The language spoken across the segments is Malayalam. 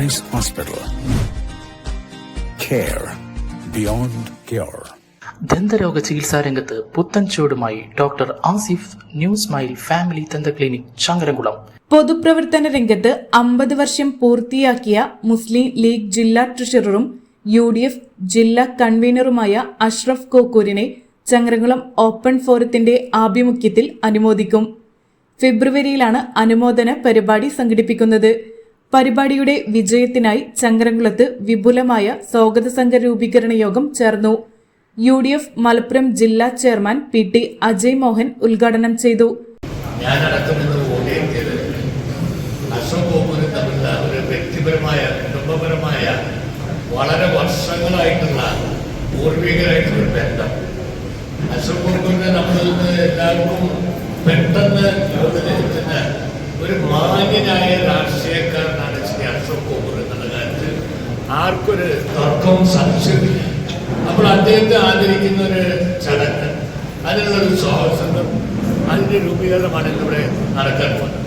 Price Hospital. Care beyond cure. ദന്തരോഗ ചികിത്സാ രംഗത്ത് പുത്തൻ ചുവടുമായി doctor Asif new smile family ദന്ത ക്ലിനിക് ചങ്ങരംകുളം പൊതുപ്രവർത്തന രംഗത്ത് അമ്പത് വർഷം പൂർത്തിയാക്കിയ മുസ്ലിം ലീഗ് ജില്ലാ ട്രഷററും യു ഡി എഫ് ജില്ലാ കൺവീനറുമായ അഷ്റഫ് കോക്കൂരിനെ ചങ്ങരംകുളം ഓപ്പൺ ഫോറത്തിന്റെ ആഭിമുഖ്യത്തിൽ അനുമോദിക്കും ഫെബ്രുവരിയിലാണ് അനുമോദന പരിപാടി സംഘടിപ്പിക്കുന്നത് പരിപാടിയുടെ വിജയത്തിനായി ചങ്ങരംകുളത്ത് വിപുലമായ സ്വാഗത സംഘ രൂപീകരണ യോഗം ചേർന്നു. യു ഡി എഫ് മലപ്പുറം ജില്ലാ chairman P T Ajay Mohan ഉദ്ഘാടനം ചെയ്തു. വ്യക്തിപരമായ കുടുംബപരമായ വളരെ വർഷങ്ങളായിട്ടുള്ള പൂർവികരായിട്ടുള്ള ബന്ധം. അശോക് നമ്മളിൽ നിന്ന് എല്ലാവർക്കും പെട്ടെന്ന് ഒരു മാന്യനായ രാഷ്ട്രീയക്കാരനാണ് ശ്രീ അശോക് ഗോപുർ എന്നുള്ള കാര്യത്തിൽ ആർക്കൊരു തർക്കവും സംശയമില്ല അപ്പോൾ അദ്ദേഹത്തെ ആദരിക്കുന്ന ഒരു ചടങ്ങ് അതിനുള്ള ഒരു സ്വാഗതം അതിന്റെ രൂപീകരണമാണ് ഇന്നിവിടെ നടക്കാൻ പോകുന്നത്.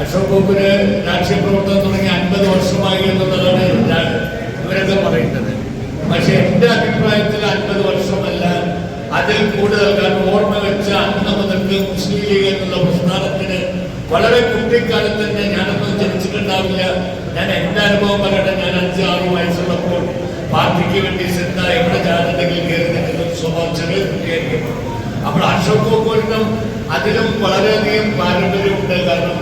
അശോക് ഗോപുര് രാഷ്ട്രീയ പ്രവർത്തനം തുടങ്ങി അൻപത് വർഷമായി എന്നുള്ളതാണ് ഇവരൊക്കെ പറയുന്നത്. പക്ഷെ എന്റെ അഭിപ്രായത്തിൽ അൻപത് വർഷമല്ല അതിൽ കൂടുതൽ കാരണം ഓർമ്മ വെച്ച അന്ന് മുതൽക്ക് മുസ്ലിം ലീഗ് എന്നുള്ള പ്രസ്ഥാനത്തിന് വളരെ കുട്ടിക്കാലത്ത് തന്നെ ഞാനൊന്നും ജനിച്ചിട്ടുണ്ടാവില്ല ഞാൻ എന്റെ അനുഭവം പറയട്ടെ ഞാൻ അഞ്ച് ആറ് വയസ്സുള്ളപ്പോൾ പാർട്ടിക്ക് വേണ്ടി ശ്രദ്ധ എവിടെ ഞാനുണ്ടെങ്കിൽ കയറി നിൽക്കുന്ന സ്വഭാവം ചെറിയ കുട്ടിയായിരിക്കും. അപ്പോൾ അശോക് ഗോകുലിനും അതിലും വളരെയധികം പാരമ്പര്യമുണ്ട്. കാരണം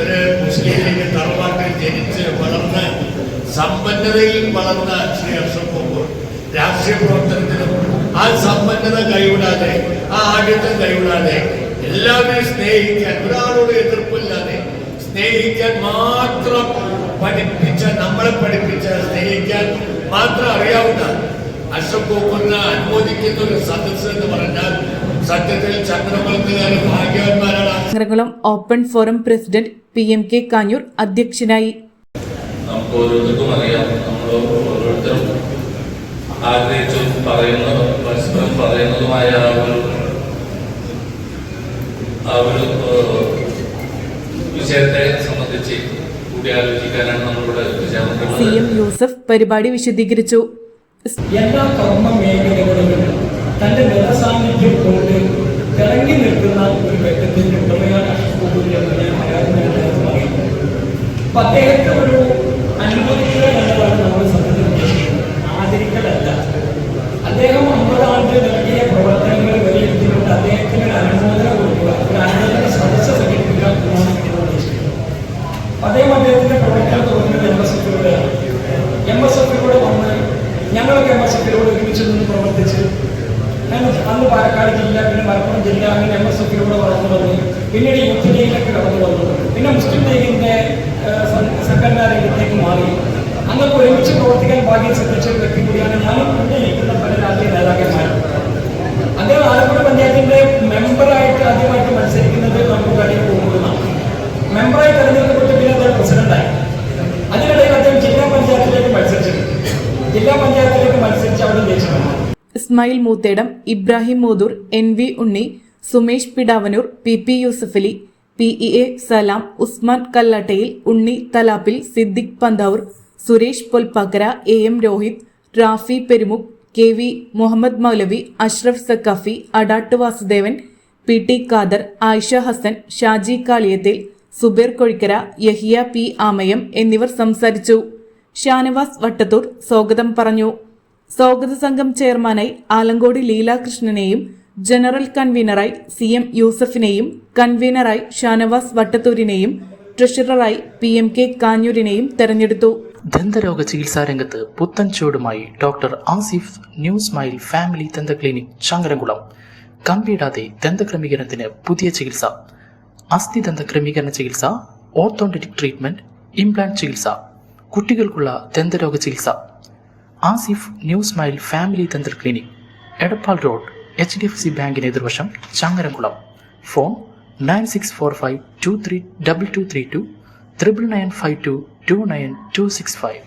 ഒരു മുസ്ലിം തറവാട്ടിൽ ജനിച്ച് വളർന്ന് സമ്പന്നതയിൽ വളർന്ന ശ്രീ അശോക് ഗോകുൽ രാഷ്ട്രീയ പ്രവർത്തനത്തിലും ആ സമ്പന്നത കൈവിടാതെ ആ ആഢ്യത്വം കൈവിടാതെ എല്ലാവരെയും സ്നേഹിക്കാൻ ഒരാളോട് എതിർപ്പില്ലാതെ സ്നേഹിക്കാൻ മാത്രം പഠിപ്പിച്ച നമ്മളെ പഠിപ്പിച്ച സ്നേഹിക്കാൻ മാത്രം അറിയാവുന്ന ഗോകുലിനെ അനുമോദിക്കുന്ന ഒരു സദസ് എന്ന് പറഞ്ഞാൽ സത്യത്തിൽ ചക്രവർത്തികാര് ഭാഗ്യവാന്മാരാണ്. Changarakulam open forum president P M K Kanjoor അധ്യക്ഷനായി. നമുക്ക് ഓരോരുത്തർക്കും അറിയാം. നമ്മൾ ഓരോരുത്തരും ആഗ്രഹിച്ചും പറയുന്നതും പരസ്പരം പറയുന്നതുമായ ആ ഒരു ആ ഒരു ഏഹ്, വിഷയത്തെ സംബന്ധിച്ച് നമ്മളിവിടെ സി എം യൂസഫ് പരിപാടി വിശദീകരിച്ചു. എല്ലാ കർമ്മ മേഖലകളിലും തന്റെ നിറസാന്നിധ്യം കൊണ്ട് തിളങ്ങി നിൽക്കുന്ന ഒരു വ്യക്തിത്വത്തിന്റെ ഉടമയാണ് അഷ്കൂരി എന്ന് ഞാൻ മലയാളത്തിൽ അപ്പൊ അദ്ദേഹത്തെ ഒരു അദ്ദേഹം അദ്ദേഹത്തിന്റെ പ്രവർത്തനം തുടങ്ങുന്നത് എം എസ് എഫിലൂടെയാണ് എം എസ് എഫിലൂടെ വന്ന് ഞങ്ങളൊക്കെ എം എസ് എഫിലൂടെ ഒരുമിച്ച് നിന്ന് പ്രവർത്തിച്ച് അന്ന് പാലക്കാട് ജില്ല പിന്നെ മലപ്പുറം ജില്ല അങ്ങനെ എം എസ് എഫിലൂടെ വളർന്നു വന്നു പിന്നീട് യൂത്ത് ലീഗിലൊക്കെ കടന്നു വന്നു. പിന്നെ മുസ്ലിം ലീഗിന്റെ സംഘടനാ മാറി. അന്നൊക്കെ ഒരുമിച്ച് പ്രവർത്തിക്കാൻ ഭാഗ്യം ശ്രദ്ധിച്ച ഒരു വ്യക്തി കൂടിയാണ് ഞാനും ഇവിടെ ഇരിക്കുന്ന പല രാഷ്ട്രീയ നേതാക്കന്മാരും. അദ്ദേഹം ആലപ്പുഴ പഞ്ചായത്തിന്റെ മെമ്പറായിട്ട് ആദ്യമായിട്ട് Ismail Moothedam Ibrahim Moothur N V Unni Sumesh Pidavanur P P Yusuffali P E A Salam Usman Kallattayil Unni Thalappil Siddique Panthavoor Suresh Polpakkara A M Rohit Rafi Perumukh K V Muhammad Moulavi Ashraf Saqafi Adatt Vasudevan P T Khader Ayisha Hassan Shaji Kaliyathil Zubair Kozhikkara Yahiya P Amayam എന്നിവർ സംസാരിച്ചു. ഷാനവാസ് വട്ടത്തൂർ സ്വാഗതം പറഞ്ഞു. സ്വാഗത സംഘം ചെയർമാനായി ആലങ്കോടി ലീലാകൃഷ്ണനെയും ജനറൽ കൺവീനറായി സി എം യൂസഫിനെയും കൺവീനറായി ഷാനവാസ് വട്ടത്തൂരിനെയും ട്രഷററായി പി എം കെ കാഞ്ഞൂരിനെയും തെരഞ്ഞെടുത്തു. ദന്തരോഗ ചികിത്സാ രംഗത്ത് പുത്തൻ ചുവടുമായി doctor Asif new smile family ദന്ത ക്ലിനിക് ചങ്ങരംകുളം. കമ്പിയിടാതെ ദന്തക്രമീകരണത്തിന് പുതിയ ചികിത്സ. അസ്ഥി ദന്ത ക്രമീകരണ ചികിത്സ ഓർത്തോണ്ടറ്റിക് ട്രീറ്റ്മെന്റ് ഇംപ്ലാന്റ് ചികിത്സ. കുട്ടികൾക്കുള്ള ദന്തരോഗ ചികിത്സ. ആസിഫ് ന്യൂ സ്മൈൽ ഫാമിലി തന്ത്ര clinic Edappal road H D F C ബാങ്കിന് എതിർവശം Changaramkulam. Phone nine six four five two three double two three two triple nine five two two nine two six five.